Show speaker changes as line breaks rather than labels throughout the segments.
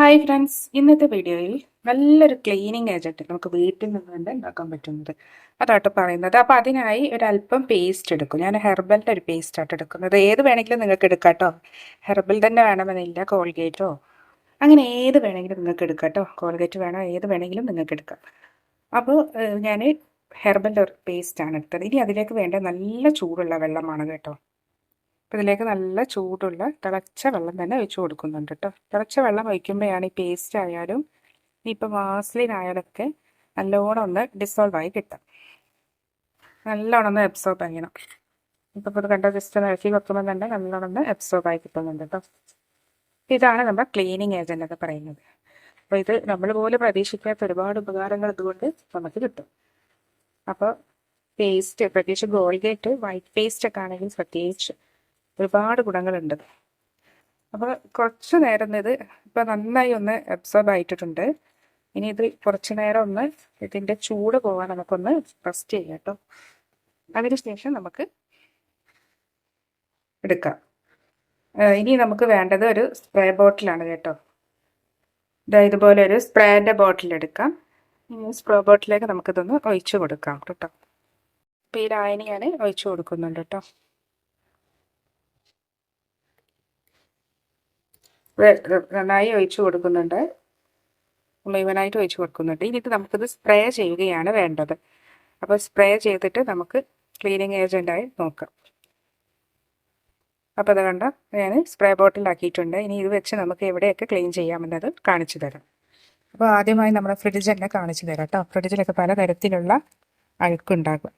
Hi friends ഇന്നത്തെ വീഡിയോയിൽ നല്ലൊരു ക്ലീനിങ് ഏജന്റ് നമുക്ക് വീട്ടിൽ നിന്ന് തന്നെ ഉണ്ടാക്കാൻ പറ്റുന്നത്. അതാട്ടോ പറയുന്നത്. അപ്പോൾ അതിനായി ഒരല്പം പേസ്റ്റ് എടുക്കും. ഞാൻ ഹെർബലിന്റെ ഒരു പേസ്റ്റ് ആയിട്ട് എടുക്കുന്നത്. ഏത് വേണമെങ്കിലും നിങ്ങൾക്ക് എടുക്കാം കേട്ടോ ഹെർബൽ തന്നെ വേണമെന്നില്ല കോൾഗേറ്റോ. അങ്ങനെ ഏത് വേണമെങ്കിലും നിങ്ങൾക്ക് എടുക്കാട്ടോ കേട്ടോ കോൾഗേറ്റ് വേണോ ഏത് വേണമെങ്കിലും നിങ്ങൾക്ക് എടുക്കാം. അപ്പോൾ ഞാൻ ഹെർബലിന്റെ ഒരു പേസ്റ്റാണ് എടുത്തത്. ഇനി അതിലേക്ക് വേണ്ട നല്ല ചൂടുള്ള വെള്ളമാണ് കേട്ടോ. അപ്പോൾ ഇതിലേക്ക് നല്ല ചൂടുള്ള തിളച്ച വെള്ളം തന്നെ ഒഴിച്ചു കൊടുക്കുന്നുണ്ട് കേട്ടോ തിളച്ച വെള്ളം ഒഴിക്കുമ്പോഴാണ് ഈ പേസ്റ്റ് ആയാലും ഇപ്പം വാസ്ലിൻ ആയാലൊക്കെ നല്ലോണം ഒന്ന് ഡിസോൾവ് ആയി കിട്ടും നല്ലോണം ഒന്ന് എബ്സോർബ് ചെയ്യണം. ഇപ്പോൾ ഇത് കണ്ട ജസ്റ്റ് ഒന്ന് ഇറക്കി വെക്കുമ്പോൾ തന്നെ നല്ലോണം ഒന്ന് എബ്സോർബ് ആയി കിട്ടുന്നുണ്ട് കേട്ടോ ഇതാണ് നമ്മുടെ ക്ലീനിങ് ഏജന്റ് എന്ന് പറയുന്നത്. അപ്പോൾ ഇത് നമ്മൾ പോലും പ്രതീക്ഷിക്കാത്ത ഒരുപാട് ഉപകാരങ്ങൾ ഇതുകൊണ്ട് നമുക്ക് കിട്ടും. അപ്പോൾ പേസ്റ്റ് പ്രത്യേകിച്ച് ഗോൾഗേറ്റ് വൈറ്റ് പേസ്റ്റ് ഒക്കെ ആണെങ്കിൽ പ്രത്യേകിച്ച് ഒരുപാട് ഗുണങ്ങളുണ്ട്. അപ്പോൾ കുറച്ച് നേരം ഇത് ഇപ്പോൾ നന്നായി ഒന്ന് അബ്സോർബ് ആയിട്ടിട്ടുണ്ട്. ഇനി ഇത് കുറച്ച് നേരം ഒന്ന് ഇതിന്റെ ചൂട് പോകാൻ നമുക്കൊന്ന് റെസ്റ്റ് ചെയ്യാം കേട്ടോ. അതിനുശേഷം നമുക്ക് എടുക്കാം. ഇനി നമുക്ക് വേണ്ടത് ഒരു സ്പ്രേ ബോട്ടിലാണ് കേട്ടോ. ഇതുപോലെ ഒരു സ്പ്രേന്റെ ബോട്ടിൽ എടുക്കാം. ഇനി സ്പ്രേ ബോട്ടിലേക്ക് നമുക്കിതൊന്ന് ഒഴിച്ചു കൊടുക്കാം കേട്ടോ. അപ്പോൾ ഈ ലായനി ഞാൻ ഒഴിച്ചു കൊടുക്കുന്നുണ്ട് കേട്ടോ. നന്നായി ഒഴിച്ചു കൊടുക്കുന്നുണ്ട്. മുഴുവനായിട്ട് ഒഴിച്ചു കൊടുക്കുന്നുണ്ട്. ഇനി നമുക്കിത് സ്പ്രേ ചെയ്യുകയാണ് വേണ്ടത്. അപ്പോൾ സ്പ്രേ ചെയ്തിട്ട് നമുക്ക് ക്ലീനിങ് ഏജന്റായി നോക്കാം. അപ്പോൾ അത് കണ്ട? ഞാൻ സ്പ്രേ ബോട്ടിലാക്കിയിട്ടുണ്ട് ഇനി ഇത് വെച്ച് നമുക്ക് എവിടെയൊക്കെ ക്ലീൻ ചെയ്യാമെന്നത് കാണിച്ചു തരാം. അപ്പോൾ ആദ്യമായി നമ്മുടെ ഫ്രിഡ്ജ് തന്നെ കാണിച്ചു തരാം കേട്ടോ. ഫ്രിഡ്ജിലൊക്കെ പലതരത്തിലുള്ള അഴുക്കുണ്ടാകും.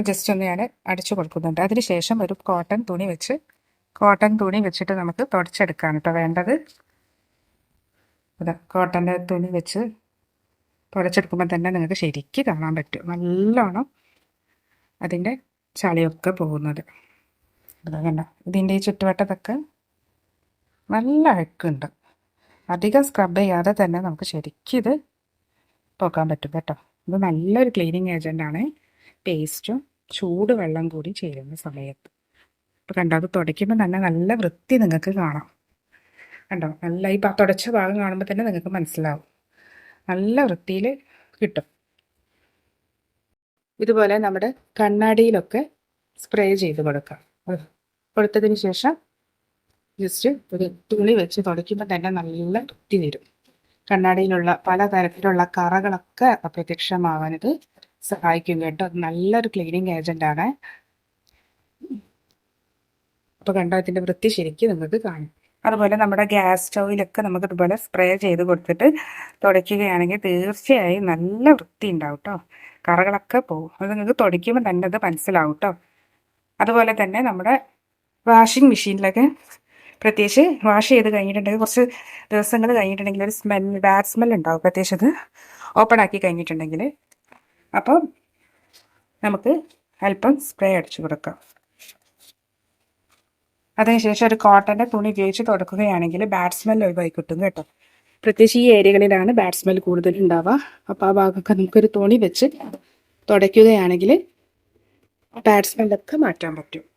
ജസ്റ്റ് ഒന്ന് ഞാൻ അടിച്ചു കൊടുക്കുന്നുണ്ട്. അതിന് ശേഷം ഒരു കോട്ടൺ തുണി വെച്ച് കോട്ടൺ തുണി വെച്ചിട്ട് നമുക്ക് തുടച്ചെടുക്കാം കേട്ടോ വേണ്ടത്. അതാ കോട്ടന്റെ തുണി വെച്ച് തുടച്ചെടുക്കുമ്പോൾ തന്നെ നിങ്ങൾക്ക് ശരിക്ക് കാണാൻ പറ്റും. നല്ലോണം അതിന്റെ ചളിയൊക്കെ പോകുന്നത്. കണ്ട ഇതിന്റെ ഈ ചുറ്റുവട്ടത്തൊക്കെ നല്ല അഴുക്കുണ്ട്. അധികം സ്ക്രബ് ചെയ്യാതെ തന്നെ നമുക്ക് ശരിക്കും ഇത് പോക്കാൻ പറ്റും കേട്ടോ. ഇത് നല്ലൊരു ക്ലീനിങ് ഏജന്റാണ് പേസ്റ്റും ചൂടുവെള്ളം കൂടി ചേരുന്ന സമയത്ത്. അപ്പോൾ കണ്ടോ അത് തുടയ്ക്കുമ്പോൾ തന്നെ നല്ല വൃത്തി നിങ്ങൾക്ക് കാണാം. കണ്ടോ നല്ല ഈ തുടച്ച ഭാഗം കാണുമ്പോൾ തന്നെ നിങ്ങൾക്ക് മനസ്സിലാവും. നല്ല വൃത്തിയിൽ കിട്ടും. ഇതുപോലെ നമ്മുടെ കണ്ണാടിയിലൊക്കെ സ്പ്രേ ചെയ്ത് കൊടുക്കാം. കൊടുത്തതിന് ശേഷം ജസ്റ്റ് ഒരു തുണി വെച്ച് തുടയ്ക്കുമ്പോൾ തന്നെ നല്ല വൃത്തി വരും. കണ്ണാടിയിലുള്ള പലതരത്തിലുള്ള കറകളൊക്കെ അപ്രത്യക്ഷമാവാൻ ഇത് സഹായിക്കും കേട്ടോ. നല്ലൊരു ക്ലീനിങ് ഏജന്റാണ് അപ്പോൾ കണ്ടോ അതിന്റെ വൃത്തി ശരിക്കും നിങ്ങൾക്ക് കാണും. അതുപോലെ നമ്മുടെ ഗ്യാസ് സ്റ്റൗവിലൊക്കെ നമുക്ക് ഇതുപോലെ സ്പ്രേ ചെയ്ത് കൊടുത്തിട്ട് തുടയ്ക്കുകയാണെങ്കിൽ തീർച്ചയായും നല്ല വൃത്തി ഉണ്ടാവും കേട്ടോ കറകളൊക്കെ പോകും. അത് നിങ്ങൾക്ക് തുടയ്ക്കുമ്പോൾ തന്നെ അത് മനസ്സിലാവും കേട്ടോ അതുപോലെ തന്നെ നമ്മുടെ വാഷിംഗ് മെഷീനിലൊക്കെ പ്രത്യേകിച്ച് വാഷ് ചെയ്ത് കഴിഞ്ഞിട്ടുണ്ടെങ്കിൽ കുറച്ച് ദിവസങ്ങൾ കഴിഞ്ഞിട്ടുണ്ടെങ്കിൽ ഒരു സ്മെൽ ബാഡ് സ്മെൽ ഉണ്ടാവും പ്രത്യേകിച്ച് അത് ഓപ്പൺ ആക്കി കഴിഞ്ഞിട്ടുണ്ടെങ്കിൽ. അപ്പോൾ നമുക്ക് അല്പം സ്പ്രേ അടിച്ചു കൊടുക്കാം. അതിനുശേഷം ഒരു കോട്ടന്റെ തുണി ഉപയോഗിച്ച് തുടക്കുകയാണെങ്കിൽ ബാഡ് സ്മെൽ ഒഴിവായി കിട്ടും കേട്ടോ. പ്രത്യേകിച്ച് ഈ ഏരിയകളിലാണ് ബാഡ് സ്മെൽ കൂടുതൽ ഉണ്ടാവുക. അപ്പോൾ ആ ഭാഗമൊക്കെ നമുക്കൊരു തുണി വെച്ച് തുടയ്ക്കുകയാണെങ്കിൽ ബാഡ് സ്മെല്ലൊക്കെ മാറ്റാൻ പറ്റും.